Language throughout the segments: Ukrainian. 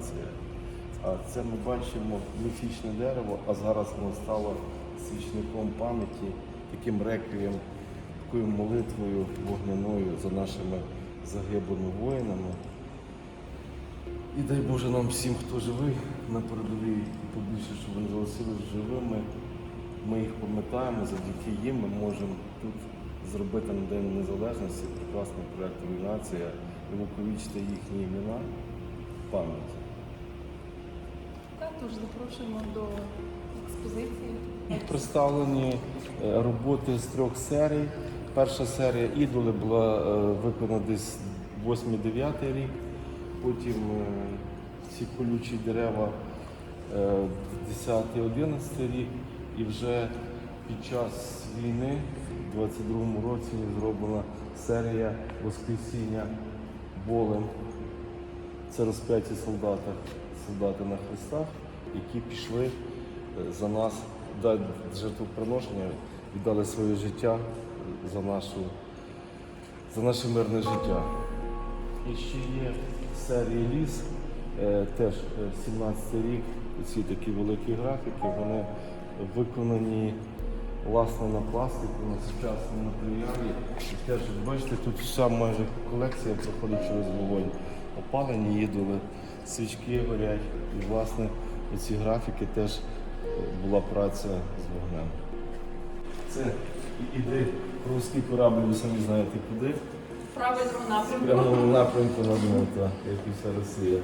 називається А це ми бачимо міфічне дерево, а зараз воно стало свічником пам'яті, таким реквієм, такою молитвою вогняною за нашими загиблими воїнами. І дай Боже нам всім, хто живий на передовій, і побільше, щоб вони залишились живими. Ми їх пам'ятаємо, завдяки їм ми можемо тут зробити на День Незалежності прекрасний проєкт Руйнація і увіковічити їхні імена в пам'ять. Тож запрошуємо до експозиції. Представлені е, роботи з трьох серій. Перша серія ідоли була е, виконана десь 8-9 рік. Потім е, ці колючі дерева е, 10-11 рік. І вже під час війни, в 22-му році, зроблена серія Воскресіння болем. Це розп'яті солдати, солдати на хрестах, які пішли е, за нас, дати жертвоприношення, віддали своє життя за, нашу, за наше мирне життя. І ще є серії ліс, е, теж е, 17 рік, ці такі великі графіки, вони виконані власне на пластику, на сучасному матеріалі. І теж, бачите, тут вся майже колекція проходить через вогонь. Опалені ідоли, свічки горять. І власне ці графіки теж була праця з вогнем. Це іде руський корабль, ви самі знаєте куди. В правильному напрямку. В напрямку на як і вся Росія.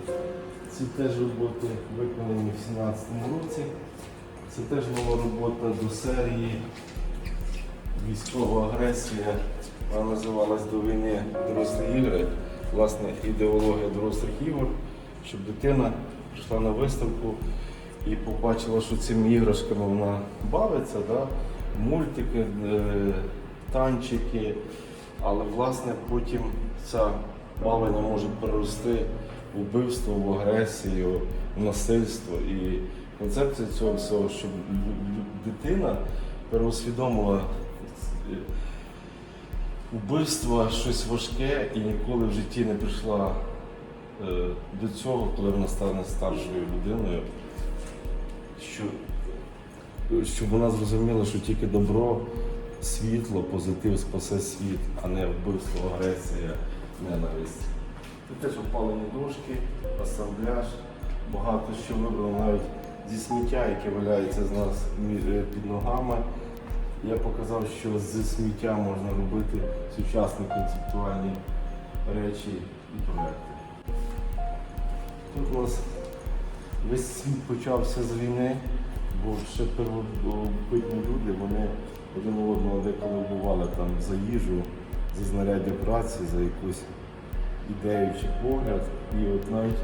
Ці теж роботи виконані в 17-му році. Це теж нова робота до серії Військова агресія. Вона називалась до війни дорослі ігри. Власне, ідеологія дорослих ігор, щоб дитина прийшла на виставку і побачила, що цими іграшками вона бавиться, да? мультики, е, танчики. Але власне потім це бавлення може перерости в вбивство, в агресію, в насильство. І концепція цього всього, щоб дитина переусвідомила е, вбивство, щось важке і ніколи в житті не прийшла е, до цього, коли вона стане старшою людиною, що, щоб вона зрозуміла, що тільки добро, світло, позитив спасе світ, а не вбивство, агресія, ненависть. Тут теж опалені дошки, асамбляж, багато що вибрано навіть зі сміття, яке валяється з нас е, під ногами. Я показав, що з сміття можна робити сучасні концептуальні речі і проекти. Тут у нас весь світ почався з війни, бо ще первобитні люди, вони один одного деколи вбивали там за їжу, за знаряддя праці, за якусь ідею чи погляд. І от навіть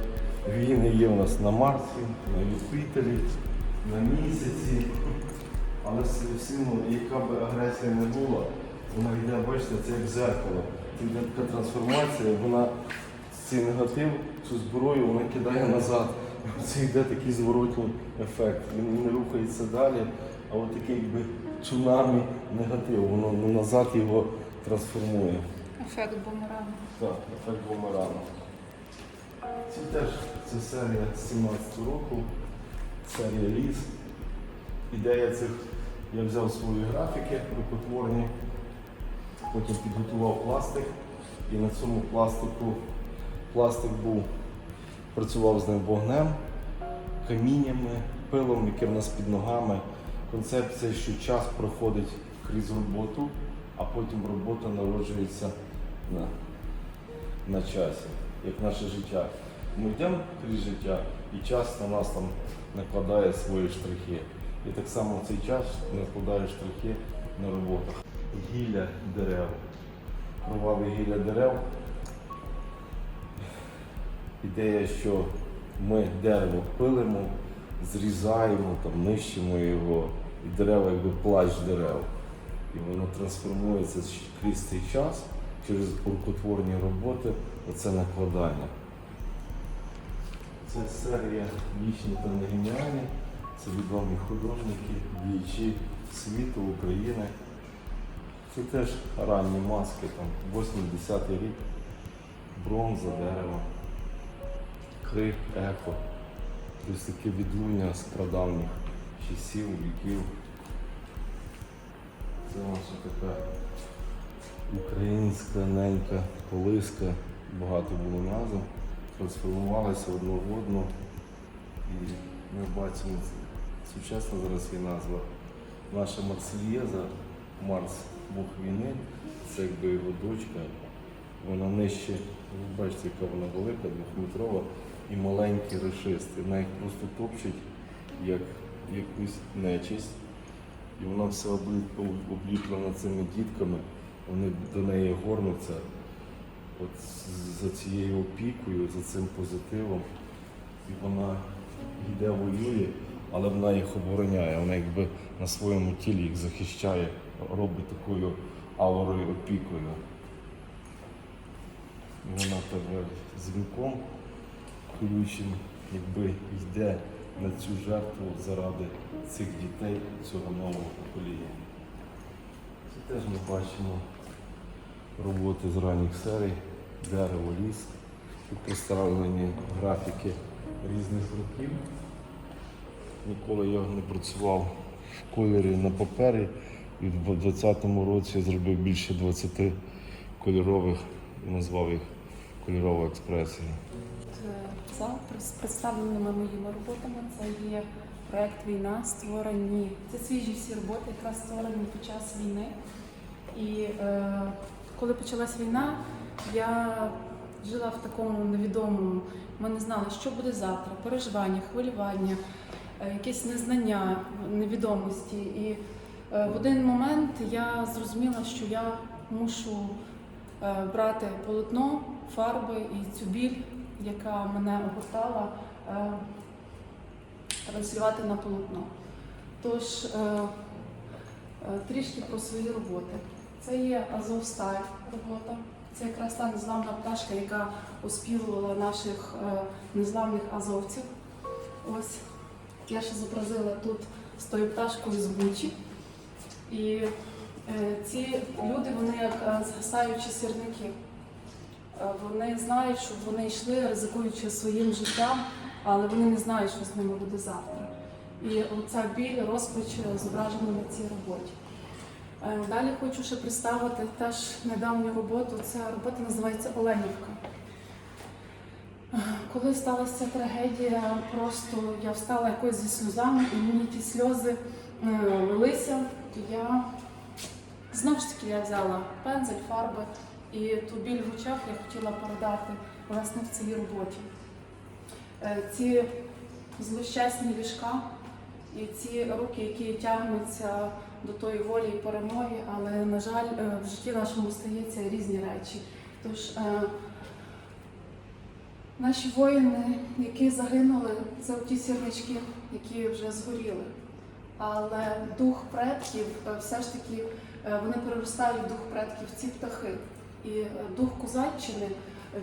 війни є у нас на Марсі, на Юпітері, на місяці. Але все одно, яка б агресія не була, вона йде, бачите, це як зеркало. Це така трансформація, вона цей негатив, цю зброю вона кидає назад. Це йде такий зворотній ефект. Він не рухається далі, а от такий якби цунамі негатив, воно ну, назад його трансформує. Ефект бумерангу. Так, ефект бумерану. Це теж це серія з 17 року, серія ліс. Ідея цих, я взяв свої графіки рукотворні, потім підготував пластик і на цьому пластику пластик був, працював з ним вогнем, каміннями, пилом, яке в нас під ногами. Концепція, що час проходить крізь роботу, а потім робота народжується на, на часі, як наше життя. Ми йдемо крізь життя, і час на нас там накладає свої штрихи. І так само в цей час накладає штрихи на роботах. Гілля дерев. Кроваве гілля дерев. Ідея, що ми дерево пилимо, зрізаємо, там, нищимо його, і дерево якби плащ дерев. І воно трансформується крізь цей час через уркотворні роботи, оце накладання. Це серія вічні та негеніальні. Це відомі художники, діячі світу, України. Це теж ранні маски, там 80 рік, бронза, дерево, крик, ехо. Тобто таке відлуння з прадавніх часів, віків. Це наша така українська ненька колиска, багато було назв, трансформувалася одну в одну. І ми бачимо сучасна зараз є назва. Наша Марсельєза, Марс, Бог війни, це якби його дочка. Вона нижче, ви бачите, яка вона велика, двохметрова і маленькі решисти. Вона їх просто топчуть як якусь нечисть. І вона обли- обліплена цими дітками. Вони до неї горнуться от за цією опікою, за цим позитивом. І вона йде воює, але вона їх обороняє. Вона якби на своєму тілі їх захищає, робить такою аурою опікою. Вона тебе з вінком колючим, якби йде на цю жертву заради цих дітей, цього нового покоління. Це теж ми бачимо роботи з ранніх серій, дерево, ліс. Тут представлені графіки різних років. Ніколи я не працював в кольорі на папері. І в 2020 році я зробив більше 20 кольорових і назвав їх кольорова експресія. За представленими моїми роботами це є проект Війна, створені. Це свіжі всі роботи, якраз створені під час війни. І е, коли почалась війна, я жила в такому невідомому. Ми не знали, що буде завтра, переживання, хвилювання, е, якесь незнання, невідомості. І е, в один момент я зрозуміла, що я мушу е, брати полотно, фарби і цю біль, яка мене огортала, е, транслювати на полотно. Тож е, е, трішки про свої роботи. Це є Азовсталь робота. Це якраз та незламна пташка, яка оспівувала наших е, незламних азовців. Ось я ще зобразила тут з тою пташкою з Бучі. І е, ці люди, вони як е, згасаючі сірники. Е, Вони знають, що вони йшли, ризикуючи своїм життям, але вони не знають, що з ними буде завтра. І оця біль, розпач е, зображена на цій роботі. Е, Далі хочу ще представити теж недавню роботу. Ця робота називається Оленівка. Коли сталася трагедія, просто я встала якось зі сльозами, і мені ті сльози лилися. І я знову ж таки я взяла пензель, фарби, і ту біль в очах я хотіла передати власне в цій роботі. Е, Ці злощасні ліжка і ці руки, які тягнуться до тої волі і перемоги, але, на жаль, е, в житті нашому стаються різні речі. Тож е, наші воїни, які загинули, це ті сірнички, які вже згоріли. Але дух предків все ж таки вони переростають дух предків ці птахи. І дух козаччини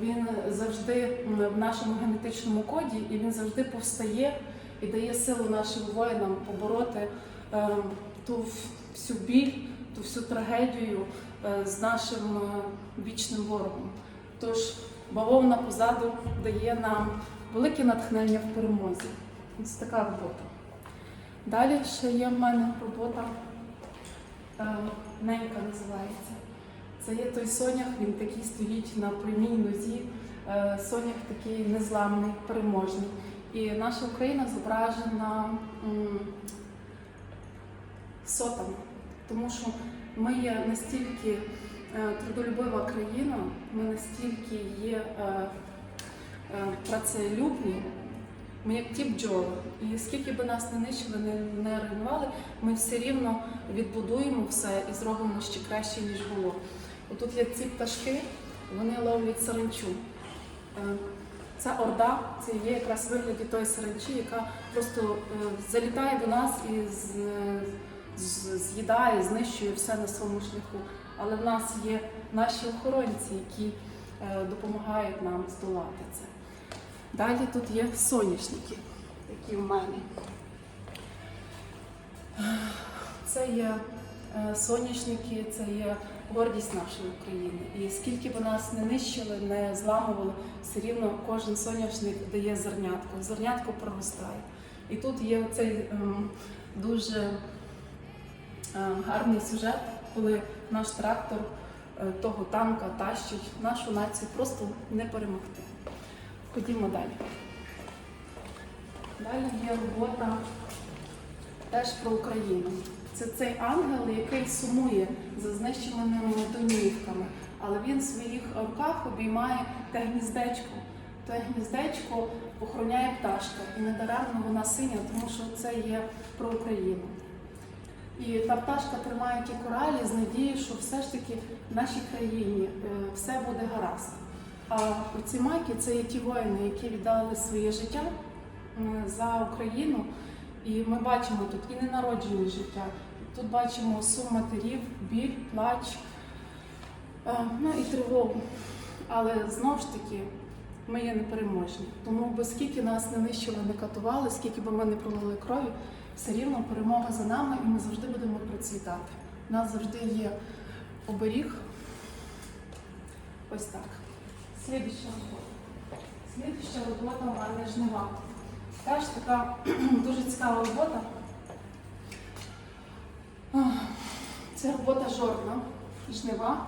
він завжди в нашому генетичному коді, і він завжди повстає і дає силу нашим воїнам побороти е, ту всю біль, ту всю трагедію е, з нашим е, вічним ворогом. Тож бавовна позаду дає нам велике натхнення в перемозі. Ось така робота. Далі ще є в мене робота Ненька називається. Це є той сонях, він такий стоїть на прямій нозі. Е, Сонях такий незламний, переможний. І наша Україна зображена м, сотами, тому що ми є настільки е, трудолюбива країна, ми настільки є е, працелюбні, ми як ті бджоли. І скільки би нас не нищили, не, не руйнували, ми все рівно відбудуємо все і зробимо ще краще, ніж було. Отут є ці пташки, вони ловлять саранчу. Е, Ця орда це є якраз вигляді тої саранчі, яка просто е, залітає до нас і з'їдає, знищує все на своєму шляху. Але в нас є наші охоронці, які е, допомагають нам здолати це. Далі тут є соняшники, які в мене. Це є Соняшники це є гордість нашої України. І скільки б нас не нищили, не зламували, все рівно кожен соняшник дає зернятко. Зернятко проростає. І тут є цей ем, дуже е, гарний сюжет, коли наш трактор е, того танка тащить нашу націю просто не перемогти. Ходімо далі. Далі є робота теж про Україну. Це цей ангел, який сумує за знищеними домівками, але він в своїх руках обіймає те гніздечко. Те гніздечко охороняє пташка, і недаремно вона синя, тому що це є про Україну. І та пташка тримає ті коралі з надією, що все ж таки в нашій країні е, все буде гаразд. А ці майки це є ті воїни, які віддали своє життя за Україну. І ми бачимо тут і ненароджені життя. Тут бачимо сум матерів, біль, плач, е, ну і тривогу. Але знову ж таки ми є непереможні. Тому би скільки нас не нищили, не катували, скільки би ми не пролили крові, все рівно перемога за нами, і ми завжди будемо процвітати. У нас завжди є оберіг. Ось так. Слідуща робота. Слідуща робота у жнива. Теж така дуже цікава робота. Це робота жорна, жнива.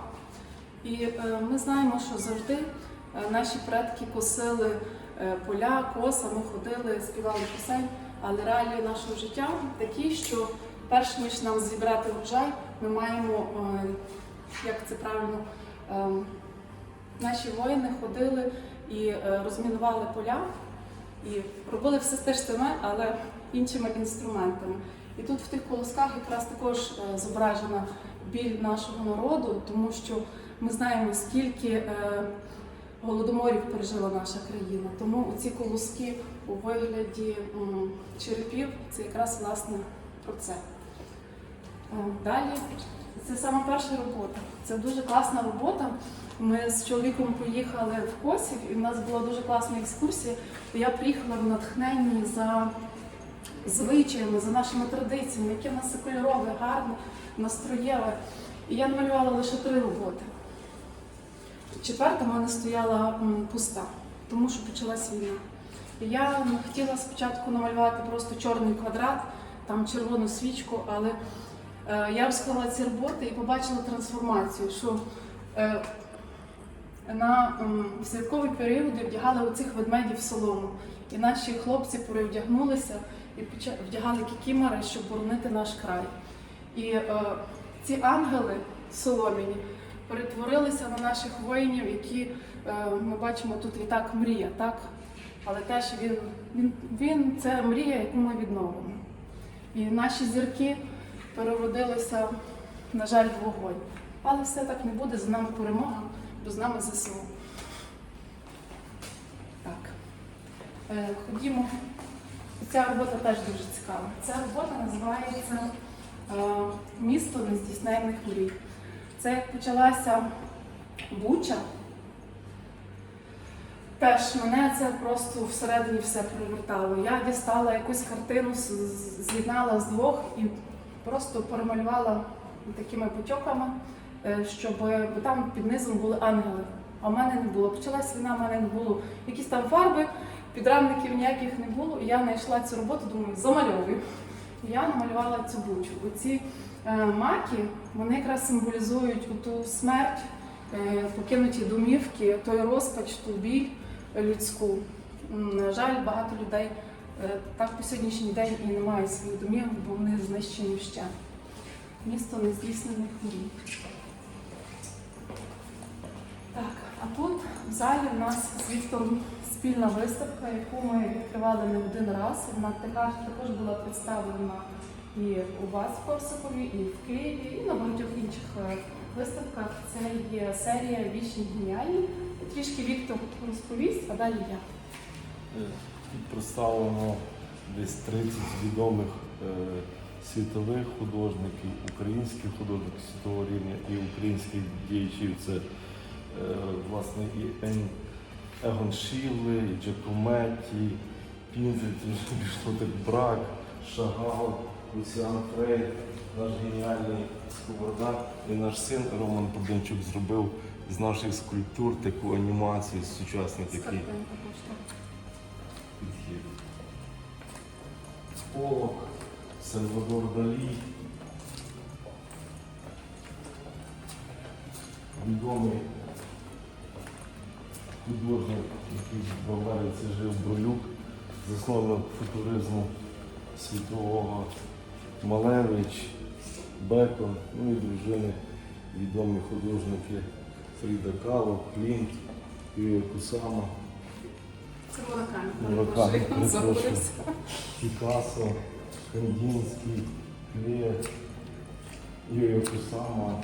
І е, ми знаємо, що завжди е, наші предки косили е, поля, косами, ходили, співали пісень, але реалії нашого життя такі, що перш ніж нам зібрати врожай, ми маємо, як це правильно, наші воїни ходили і розмінували поля і робили все те ж саме, але іншими інструментами. І тут в тих колосках якраз також е, зображена біль нашого народу, тому що ми знаємо, скільки е, голодоморів пережила наша країна. Тому ці колоски у вигляді черепів це якраз власне про це. Е, Далі це саме перша робота. Це дуже класна робота. Ми з чоловіком поїхали в Косів, і в нас була дуже класна екскурсія. Я приїхала в натхненні за звичаями, за нашими традиціями, яке в нас кольорове, гарне, настроєве. І я намалювала лише три роботи. Четверта в мене стояла пуста, тому що почалась війна. Я хотіла спочатку намалювати просто чорний квадрат, там червону свічку, але е, я розклала ці роботи і побачила трансформацію, що е, на м, в святковий період вдягали оцих ведмедів солому. І наші хлопці перевдягнулися і вдягали кікімори, щоб боронити наш край. І е, ці ангели соломіні перетворилися на наших воїнів, які е, ми бачимо тут і так мрія, так? Але теж він, він, він це мрія, яку ми відновимо. І наші зірки переродилися, на жаль, в вогонь. Але все так не буде, за нами перемога, бо з нами ЗСУ. Так. Е, ходімо. Ця робота теж дуже цікава. Ця робота називається е, Місто нездійсненних мрій. Це як почалася Буча. Теж мене це просто всередині все привертало. Я дістала якусь картину, з'єднала з двох і просто перемалювала такими потьоками, е, щоб бо там під низом були ангели. А в мене не було. Почалась війна, в мене не було. Якісь там фарби, підрамників ніяких не було. Я знайшла цю роботу, думаю, замальовую. Я намалювала цю бучу. Оці е, маки вони якраз символізують ту смерть, е, покинуті домівки, той розпач, ту біль людську. На жаль, багато людей е, так по сьогоднішній день і не мають своїх домівок, бо вони знищені вщент. Місто нездійснених мрій. Так, а тут в залі в нас з Віктором спільна виставка, яку ми відкривали не один раз. Вона така також була представлена і у вас в Корсакові, і в Києві, і на багатьох інших е, виставках. Це є серія Вічні геніальні. Трішки Віктор розповість, а далі я. Е, Тут представлено десь 30 відомих е, світових художників, українських художників світового рівня і українських діячів. Це власне і Егон Шіле, і Джакометті, Пінзель, Шлотер Брак, Шагал, Лусіан Фрей, наш геніальний сковорода і наш син Роман Подончук зробив з наших скульптур таку анімацію, сучасний такий підхід. Полок, Сальвадор Далі. Відомий художник, який в Америці жив Бролюк, засновник футуризму світового Малевич, Бекон, ну і дружини відомі художники Фріда Кало, Клінт, Юрія Кусама. Це. Муракамі, перепрошую. Пікассо, Кандінський, Клє, Юрія Кусама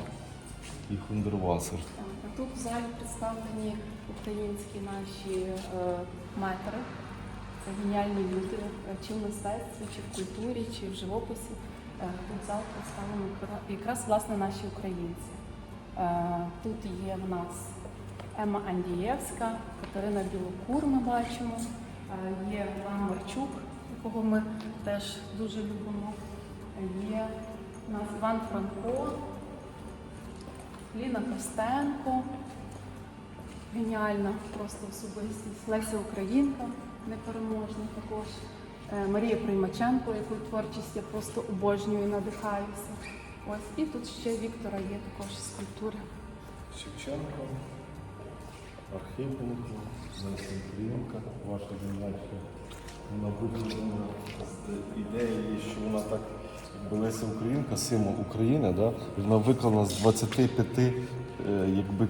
і Хундервасер. А тут в залі представлені українські наші е, метри. Це геніальні люди, е, чи в мистецтві, чи в культурі, чи в живописі. Е, Тут зал представлені якраз власне наші українці. Е, Тут є в нас Ема Андієвська, Катерина Білокур ми бачимо, Е, є Іван Марчук, якого ми теж дуже любимо. Є у нас Іван Франко, Ліна Костенко, геніальна просто особистість. Леся Українка, непереможна також. Е, Марія Приймаченко, яку творчість я просто обожнюю надихаюся. Ось і тут ще Віктора є також скульптури. Шевченко, Архипенко, Леся Українка, ваша землячка. Вона виконана з ідеєю, що вона так, якби Леся Українка, символ України, да? вона виконана з 25 е, якби,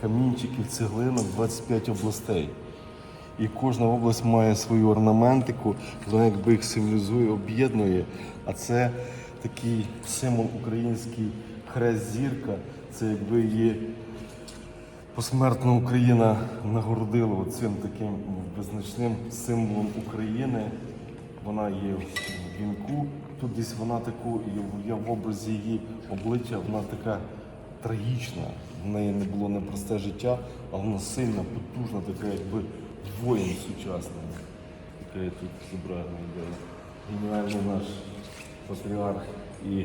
камінчиків, цеглинок, 25 областей. І кожна область має свою орнаментику, вона якби їх символізує, об'єднує. А це такий символ український хрест зірка. Це якби її посмертна Україна нагородила цим таким визначним символом України. Вона є в вінку. Тут десь вона таку, я в образі її обличчя, вона така трагічна. В неї не було непросте життя, але вона сильна, потужна, така якби воїн сучасний, яка тут зображена. ідея. Геніальний наш патріарх і,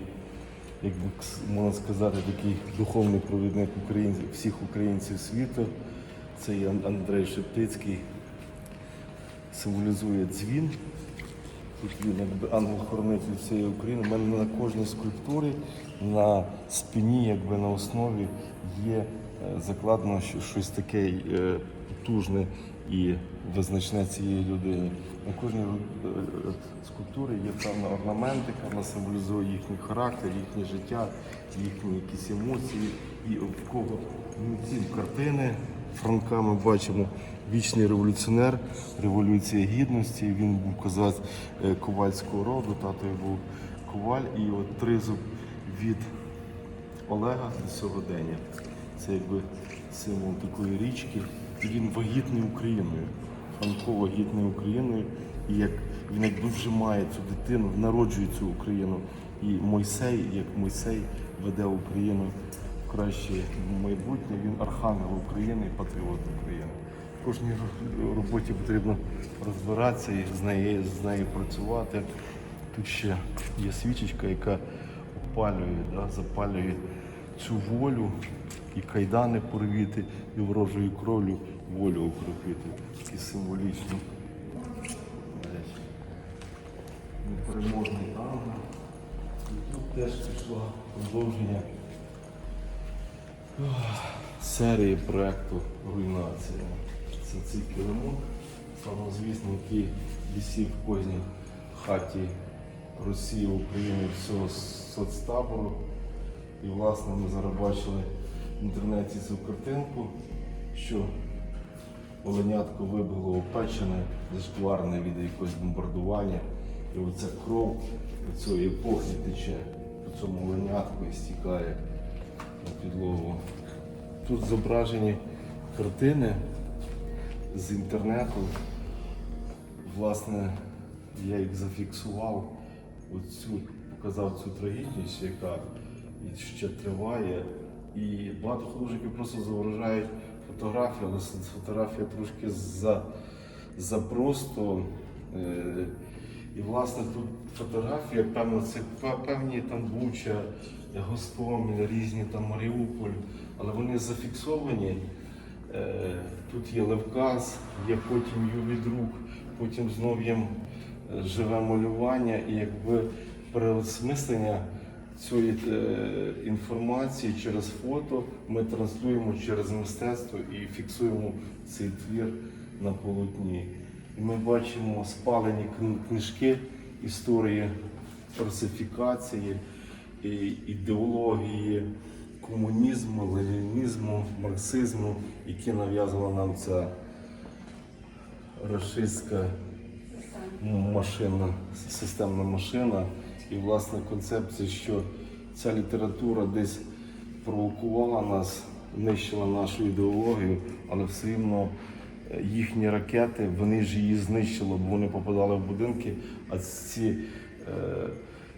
як би можна сказати, такий духовний провідник українців, всіх українців світу. Це є Андрей Шептицький, символізує дзвін. Тут він якби ангел-хоронитель всієї України. У мене на кожній скульптурі на спині, якби на основі є е, закладено щось таке е, потужне і визначне цієї людини. На кожній е, е, є певна орнаментика, вона символізує їхній характер, їхнє життя, їхні якісь емоції. І в кого ну, ці картини Франка ми бачимо вічний революціонер, революція гідності. Він був козак е, ковальського роду, тато був коваль, і от тризуб від Олега до сьогодення. Це якби символ такої річки. Він вагітний Україною. Франко вагітний Україною. І як він якби вже має цю дитину, народжує цю Україну. І Мойсей, як Мойсей веде Україну в краще майбутнє, він архангел України і патріот України. В кожній роботі потрібно розбиратися і з нею, з нею працювати. Тут ще є свічечка, яка опалює, да, запалює цю волю і кайдани порвіти, і ворожою кровлю волю укропити. Такі символічні. Непереможний ангел. І тут теж пішло продовження серії проєкту Руйнація. Це цей килимок, славнозвісний, який висів в кожній хаті Росії, України, всього соцтабору. І власне ми зараз бачили в інтернеті цю картинку, що оленятко вибило опечене, зашкварне від якогось бомбардування. І оця кров цієї епохи тече по цьому оленятку і стікає на підлогу. Тут зображені картини з інтернету. Власне, я їх зафіксував, оцю, показав цю трагічність, яка ще триває. І багато художників просто зображають фотографію, але фотографія трошки за, за просто. Е, і власне тут фотографія, певно, це певні там Буча, Гостомель, різні там Маріуполь, але вони зафіксовані. Е, Тут є Левказ, є потім ювід рук, потім знов живе малювання і якби переосмислення цієї е, інформації через фото ми транслюємо через мистецтво і фіксуємо цей твір на полотні. І ми бачимо спалені книжки історії русифікації, ідеології комунізму, ленінізму, марксизму, які нав'язувала нам ця рашистська машина, системна машина. І власне концепція, що ця література десь провокувала нас, нищила нашу ідеологію, але все рівно е, їхні ракети, вони ж її знищили, бо вони попадали в будинки, а ці е,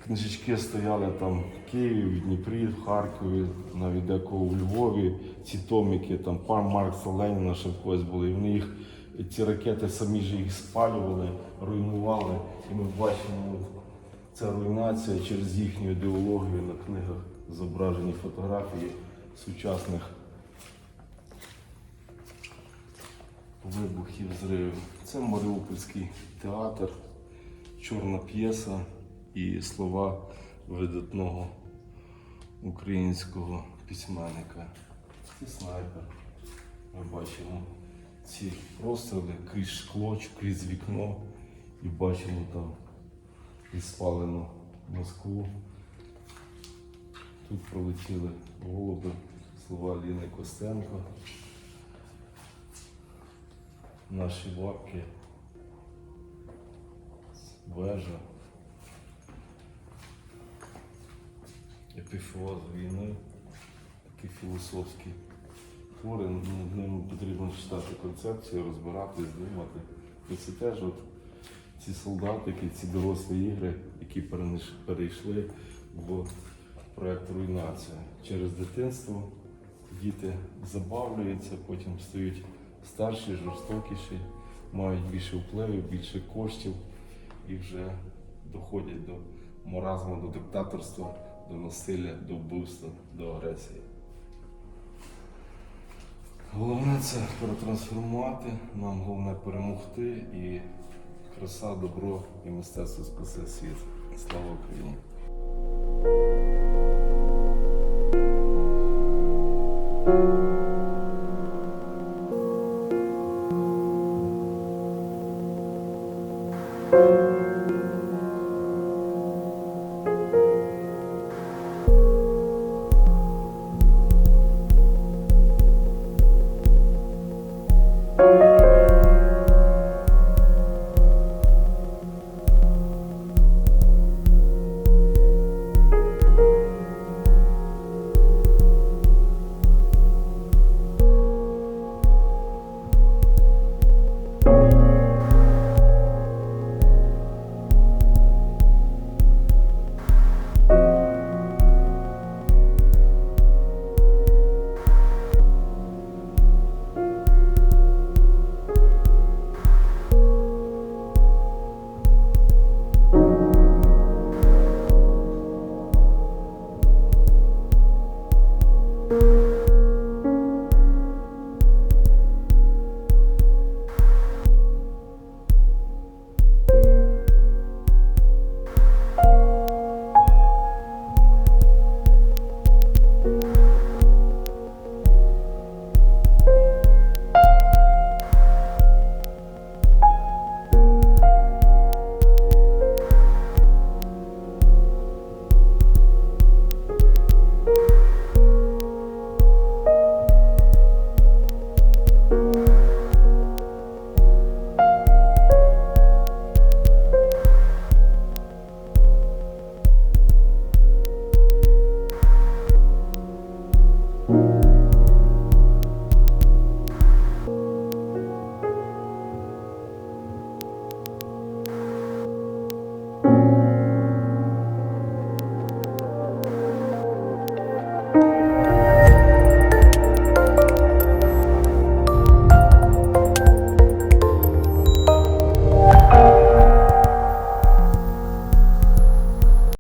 книжечки стояли там в Києві, в Дніпрі, в Харкові, навіть декого в Львові. Ці томіки, там Маркса Леніна ще в когось були. І вони їх, ці ракети самі ж їх спалювали, руйнували. І ми бачимо ця руйнація через їхню ідеологію на книгах зображені фотографії сучасних вибухів, зривів. Це Маріупольський театр, чорна п'єса і слова видатного українського письменника. Це снайпер. Ми бачимо ці простріли крізь шкло, крізь вікно і бачимо там і спалену Москву. Тут пролетіли голуби, слова Ліни Костенко. Наші бабки, вежа, епіфоз війни, такі філософські твори, над ними потрібно читати концепцію, розбиратись, думати. І це теж от ці солдатики, ці дорослі ігри, які перейшли в проект руйнація. Через дитинство діти забавлюються, потім стають старші, жорстокіші, мають більше впливів, більше коштів і вже доходять до маразму, до диктаторства, до насилля, до вбивства, до агресії. Головне це перетрансформувати, нам головне перемогти і краса, добро і мистецтво спасе світ. Слава Україні! Thank